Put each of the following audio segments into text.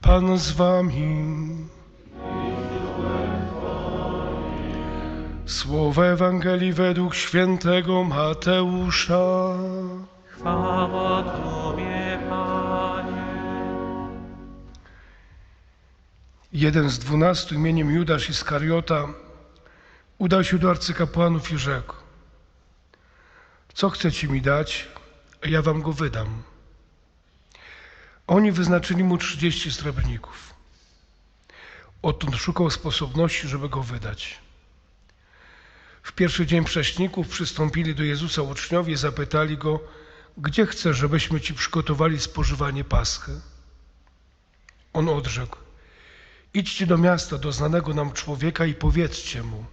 Pan z wami. Słowo Ewangelii według świętego Mateusza. Chwała Tobie, Panie. Jeden z dwunastu imieniem Judasz Iskariota udał się do arcykapłanów i rzekł: Co chcecie mi dać, a ja wam go wydam. Oni wyznaczyli mu trzydzieści srebrników. Odtąd szukał sposobności, żeby go wydać. W pierwszy dzień prześników przystąpili do Jezusa uczniowie i zapytali go, gdzie chcesz, żebyśmy ci przygotowali spożywanie paschy? On odrzekł, idźcie do miasta, do znanego nam człowieka i powiedzcie mu.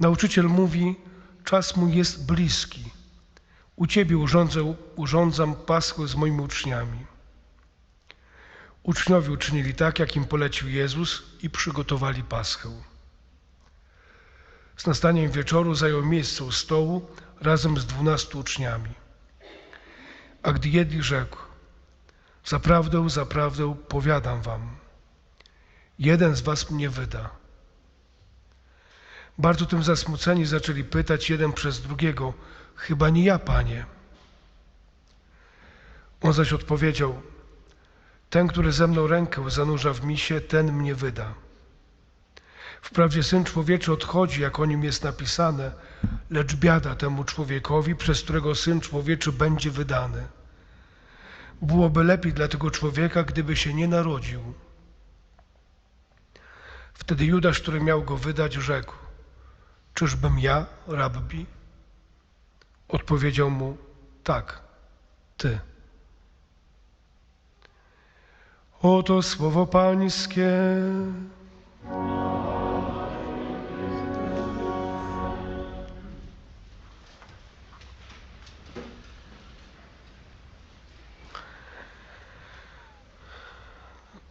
Nauczyciel mówi, czas mój jest bliski. U ciebie urządzę, urządzam paschę z moimi uczniami. Uczniowie uczynili tak, jak im polecił Jezus i przygotowali paschę. Z nastaniem wieczoru zajął miejsce u stołu razem z dwunastu uczniami. A gdy jedli, rzekł: Zaprawdę, zaprawdę, powiadam wam, jeden z was mnie wyda. Bardzo tym zasmuceni zaczęli pytać jeden przez drugiego: Chyba nie ja, panie. On zaś odpowiedział: Ten, który ze mną rękę zanurza w misie, ten mnie wyda. Wprawdzie syn człowieczy odchodzi, jak o nim jest napisane, lecz biada temu człowiekowi, przez którego syn człowieczy będzie wydany. Byłoby lepiej dla tego człowieka, gdyby się nie narodził. Wtedy Judasz, który miał go wydać, rzekł: Czyżbym ja, rabbi? Odpowiedział mu: Tak, ty. Oto słowo Pańskie.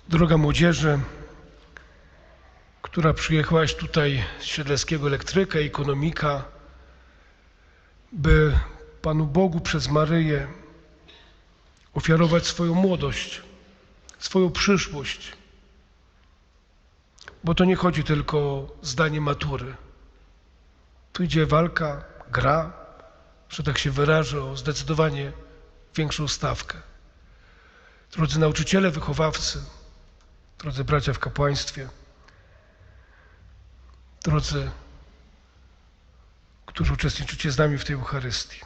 Droga młodzieży, która przyjechałaś tutaj z Siedleckiego Elektryka, ekonomika, by Panu Bogu przez Maryję ofiarować swoją młodość, swoją przyszłość. Bo to nie chodzi tylko o zdanie matury. Tu idzie walka, gra, że tak się wyrażę, o zdecydowanie większą stawkę. Drodzy nauczyciele, wychowawcy, drodzy bracia w kapłaństwie, drodzy, którzy uczestniczycie z nami w tej Eucharystii.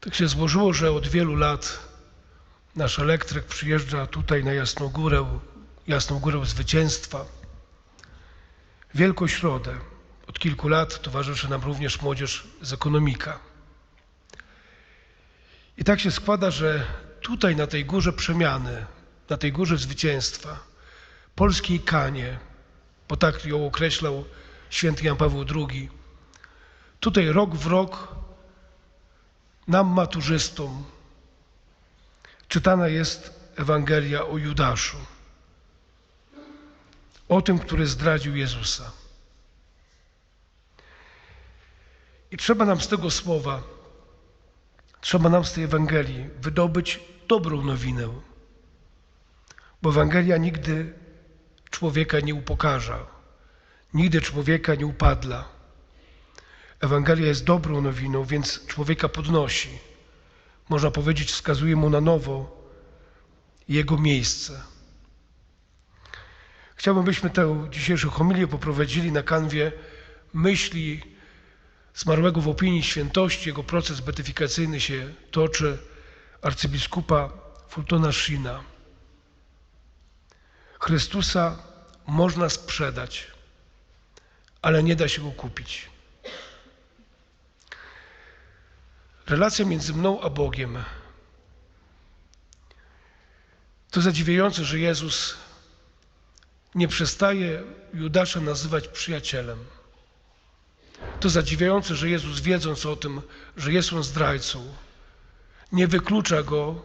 Tak się złożyło, że od wielu lat nasz elektryk przyjeżdża tutaj na Jasną Górę, Jasną Górę Zwycięstwa, Wielką Środę. Od kilku lat towarzyszy nam również młodzież z ekonomika. I tak się składa, że tutaj na tej górze przemiany, na tej górze zwycięstwa, polskiej kanie, bo tak ją określał święty Jan Paweł II, tutaj rok w rok nam maturzystom czytana jest Ewangelia o Judaszu, o tym, który zdradził Jezusa. I trzeba nam z tego słowa, trzeba nam z tej Ewangelii wydobyć dobrą nowinę, bo Ewangelia nigdy człowieka nie upokarza, nigdy człowieka nie upadla. Ewangelia jest dobrą nowiną, więc człowieka podnosi. Można powiedzieć, wskazuje mu na nowo jego miejsce. Chciałbym, byśmy tę dzisiejszą homilię poprowadzili na kanwie myśli zmarłego w opinii świętości. Jego proces betyfikacyjny się toczy arcybiskupa Fultona Shina. Chrystusa można sprzedać, ale nie da się go kupić. Relacja między mną a Bogiem to zadziwiające, że Jezus nie przestaje Judasza nazywać przyjacielem. To zadziwiające, że Jezus, wiedząc o tym, że jest on zdrajcą, nie wyklucza go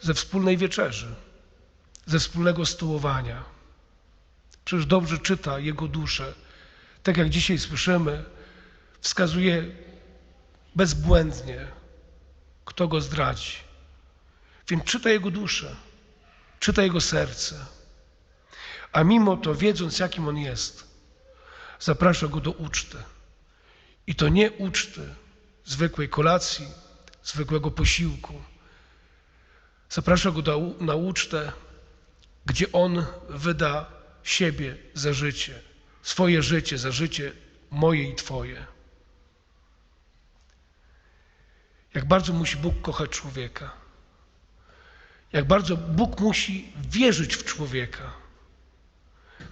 ze wspólnej wieczerzy, ze wspólnego stołowania. Przecież dobrze czyta jego duszę. Tak jak dzisiaj słyszymy, wskazuje bezbłędnie, kto go zdradzi. Więc czyta jego duszę, czyta jego serce. A mimo to, wiedząc jakim on jest, zaprasza go do uczty. I to nie uczty zwykłej kolacji, zwykłego posiłku. Zaprasza go do, na ucztę, gdzie on wyda siebie za życie, swoje życie za życie moje i Twoje. Jak bardzo musi Bóg kochać człowieka. Jak bardzo Bóg musi wierzyć w człowieka.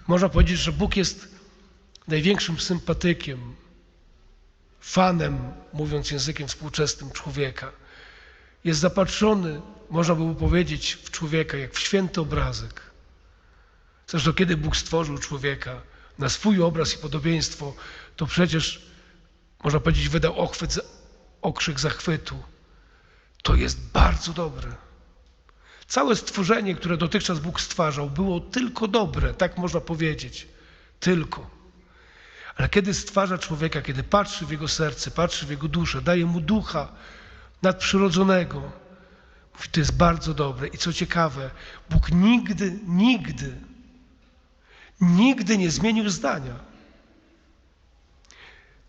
Można powiedzieć, że Bóg jest największym sympatykiem, fanem, mówiąc językiem współczesnym, człowieka. Jest zapatrzony, można by powiedzieć, w człowieka jak w święty obrazek. Zresztą kiedy Bóg stworzył człowieka na swój obraz i podobieństwo, to przecież, można powiedzieć, wydał ochwyt, okrzyk zachwytu. To jest bardzo dobre. Całe stworzenie, które dotychczas Bóg stwarzał, było tylko dobre, tak można powiedzieć. Tylko. Ale kiedy stwarza człowieka, kiedy patrzy w jego serce, patrzy w jego duszę, daje mu ducha nadprzyrodzonego, mówi, to jest bardzo dobre. I co ciekawe, Bóg nigdy, nigdy, nigdy nie zmienił zdania.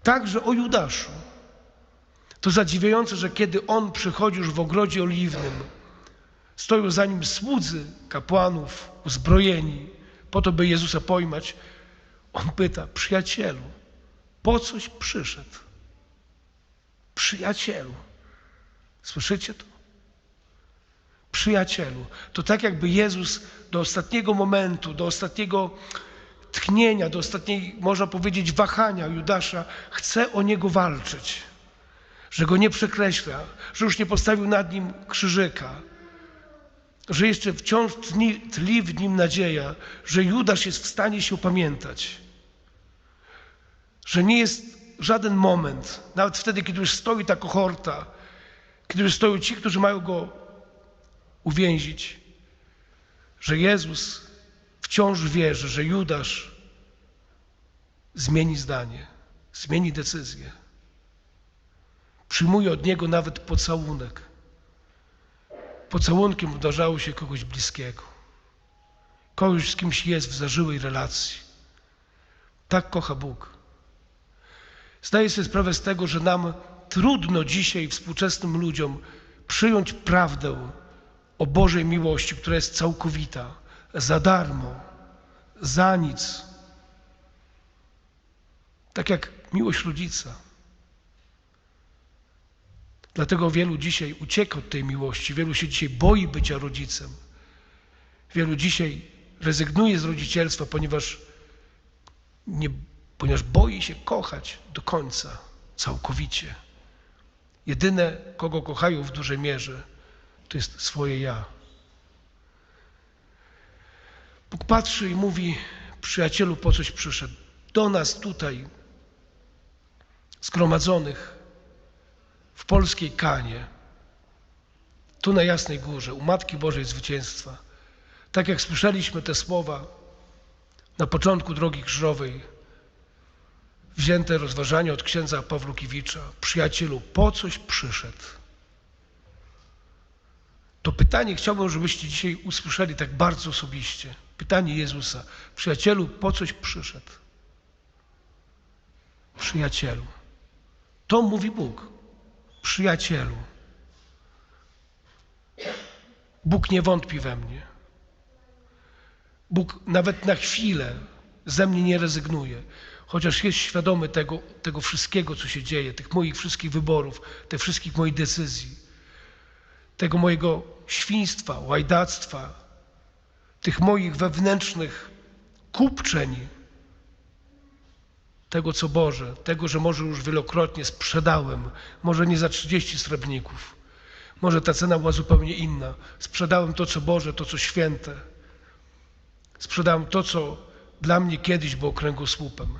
Także o Judaszu. To zadziwiające, że kiedy on przychodzi już w ogrodzie oliwnym, stoją za nim słudzy kapłanów, uzbrojeni, po to, by Jezusa pojmać. On pyta, przyjacielu, po coś przyszedł? Przyjacielu. Słyszycie to? Przyjacielu. To tak jakby Jezus do ostatniego momentu, do ostatniego tchnienia, do ostatniej, można powiedzieć, wahania Judasza chce o niego walczyć. Że go nie przekreśla, że już nie postawił nad nim krzyżyka, że jeszcze wciąż tli, tli w nim nadzieja, że Judasz jest w stanie się upamiętać. Że nie jest żaden moment, nawet wtedy, kiedy już stoi ta kohorta, kiedy już stoją ci, którzy mają go uwięzić, że Jezus wciąż wierzy, że Judasz zmieni zdanie, zmieni decyzję. Przyjmuje od niego nawet pocałunek. Pocałunkiem uderzało się kogoś bliskiego, kogoś z kimś jest w zażyłej relacji. Tak kocha Bóg. Zdaję sobie sprawę z tego, że nam trudno dzisiaj współczesnym ludziom przyjąć prawdę o Bożej miłości, która jest całkowita, za darmo, za nic. Tak jak miłość rodzica. Dlatego wielu dzisiaj ucieka od tej miłości, wielu się dzisiaj boi bycia rodzicem. Wielu dzisiaj rezygnuje z rodzicielstwa, ponieważ, nie, ponieważ boi się kochać do końca, całkowicie. Jedyne, kogo kochają w dużej mierze, to jest swoje ja. Bóg patrzy i mówi: Przyjacielu, po coś przyszedł? Do nas tutaj, zgromadzonych, w polskiej Kanie, tu na Jasnej Górze, u Matki Bożej Zwycięstwa. Tak jak słyszeliśmy te słowa na początku drogi krzyżowej, wzięte rozważanie od księdza Pawlukiewicza, przyjacielu, po coś przyszedł? To pytanie chciałbym, żebyście dzisiaj usłyszeli tak bardzo osobiście. Pytanie Jezusa, przyjacielu, po coś przyszedł? Przyjacielu. To mówi Bóg przyjacielu. Bóg nie wątpi we mnie. Bóg nawet na chwilę ze mnie nie rezygnuje, chociaż jest świadomy tego, tego wszystkiego, co się dzieje, tych moich wszystkich wyborów, tych wszystkich moich decyzji, tego mojego świństwa, łajdactwa, tych moich wewnętrznych kupczeń, tego, co Boże, tego, że może już wielokrotnie sprzedałem, może nie za 30 srebrników, może ta cena była zupełnie inna. Sprzedałem to, co Boże, to, co święte. Sprzedałem to, co dla mnie kiedyś było kręgosłupem.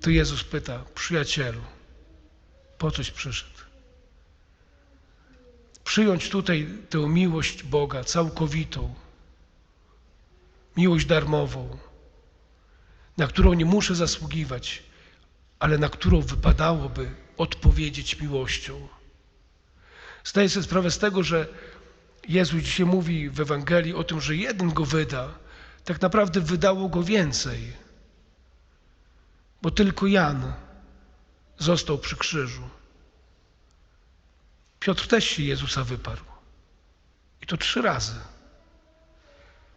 To Jezus pyta, przyjacielu, po coś przyszedł? Przyjąć tutaj tę miłość Boga całkowitą, miłość darmową, na którą nie muszę zasługiwać, ale na którą wypadałoby odpowiedzieć miłością. Zdaję sobie sprawę z tego, że Jezus dzisiaj mówi w Ewangelii o tym, że jeden go wyda. Tak naprawdę wydało go więcej, bo tylko Jan został przy krzyżu. Piotr też się Jezusa wyparł. I to trzy razy.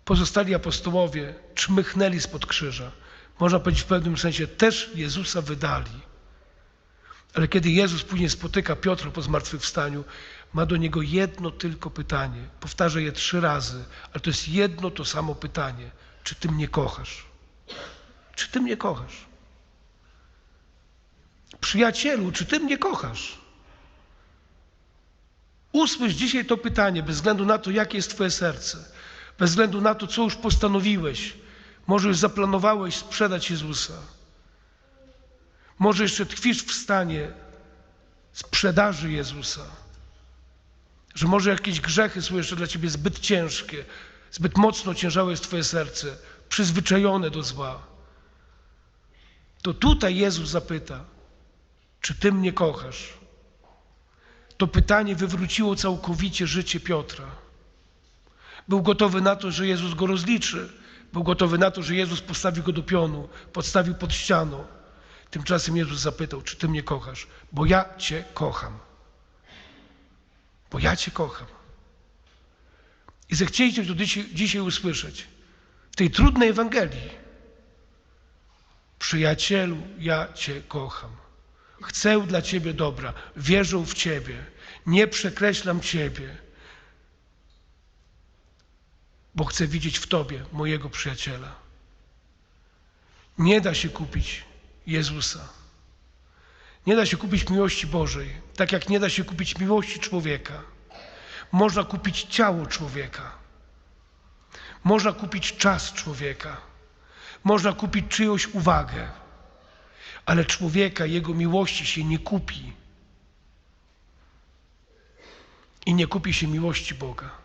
Pozostali apostołowie czmychnęli spod krzyża. Można powiedzieć w pewnym sensie też Jezusa wydali. Ale kiedy Jezus później spotyka Piotra po zmartwychwstaniu, ma do niego jedno tylko pytanie. Powtarza je trzy razy, ale to jest jedno to samo pytanie. Czy ty mnie kochasz? Czy ty mnie kochasz? Przyjacielu, czy ty mnie kochasz? Usłysz dzisiaj to pytanie, bez względu na to, jakie jest Twoje serce, bez względu na to, co już postanowiłeś. Może już zaplanowałeś sprzedać Jezusa. Może jeszcze tkwisz w stanie sprzedaży Jezusa. Że może jakieś grzechy są jeszcze dla Ciebie zbyt ciężkie, zbyt mocno ciężałe jest Twoje serce, przyzwyczajone do zła. To tutaj Jezus zapyta, czy Ty mnie kochasz? To pytanie wywróciło całkowicie życie Piotra. Był gotowy na to, że Jezus go rozliczy. Był gotowy na to, że Jezus postawi go do pionu, podstawił pod ścianą. Tymczasem Jezus zapytał, czy Ty mnie kochasz? Bo ja Cię kocham. Bo ja Cię kocham. I zechcieliście to dzisiaj usłyszeć. W tej trudnej Ewangelii. Przyjacielu, ja Cię kocham. Chcę dla Ciebie dobra. Wierzę w Ciebie. Nie przekreślam Ciebie. Bo chcę widzieć w Tobie mojego przyjaciela. Nie da się kupić Jezusa. Nie da się kupić miłości Bożej, tak jak nie da się kupić miłości człowieka. Można kupić ciało człowieka. Można kupić czas człowieka. Można kupić czyjąś uwagę. Ale człowieka, jego miłości się nie kupi. I nie kupi się miłości Boga.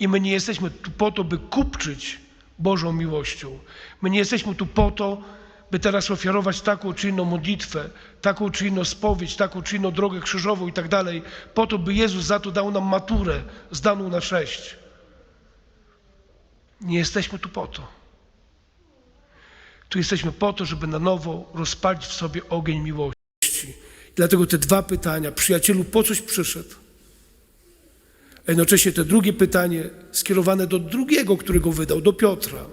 I my nie jesteśmy tu po to, by kupczyć Bożą miłością. My nie jesteśmy tu po to, by teraz ofiarować taką czy inną modlitwę, taką czy inną spowiedź, taką czy inną drogę krzyżową i tak dalej, po to, by Jezus za to dał nam maturę zdaną na sześć. Nie jesteśmy tu po to. Tu jesteśmy po to, żeby na nowo rozpalić w sobie ogień miłości. Dlatego te dwa pytania, przyjacielu, po coś przyszedł? A jednocześnie te drugie pytanie skierowane do drugiego, którego wydał, do Piotra.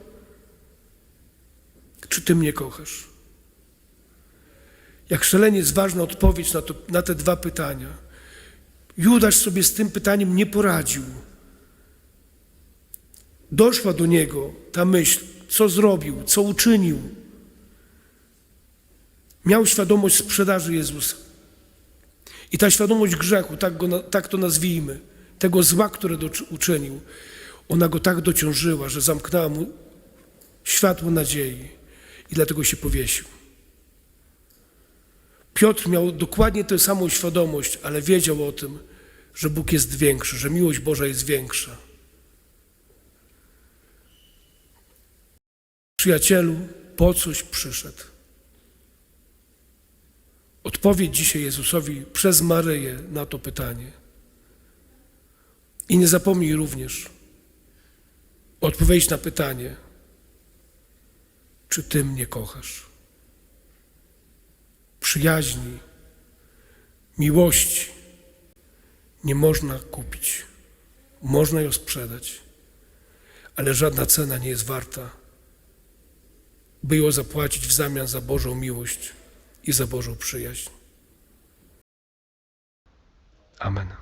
Czy ty mnie kochasz? Jak szalenie jest ważna odpowiedź na, to, na te dwa pytania. Judasz sobie z tym pytaniem nie poradził. Doszła do niego ta myśl, co zrobił, co uczynił. Miał świadomość sprzedaży Jezusa. I ta świadomość grzechu, tak, go, tak to nazwijmy, tego zła, które uczynił, ona go tak dociążyła, że zamknęła mu światło nadziei i dlatego się powiesił. Piotr miał dokładnie tę samą świadomość, ale wiedział o tym, że Bóg jest większy, że miłość Boża jest większa. Przyjacielu, po coś przyszedł? Odpowiedź dzisiaj Jezusowi przez Maryję na to pytanie. I nie zapomnij również odpowiedzieć na pytanie, czy Ty mnie kochasz? Przyjaźni, miłości nie można kupić. Można ją sprzedać, ale żadna cena nie jest warta, by ją zapłacić w zamian za Bożą miłość i za Bożą przyjaźń. Amen.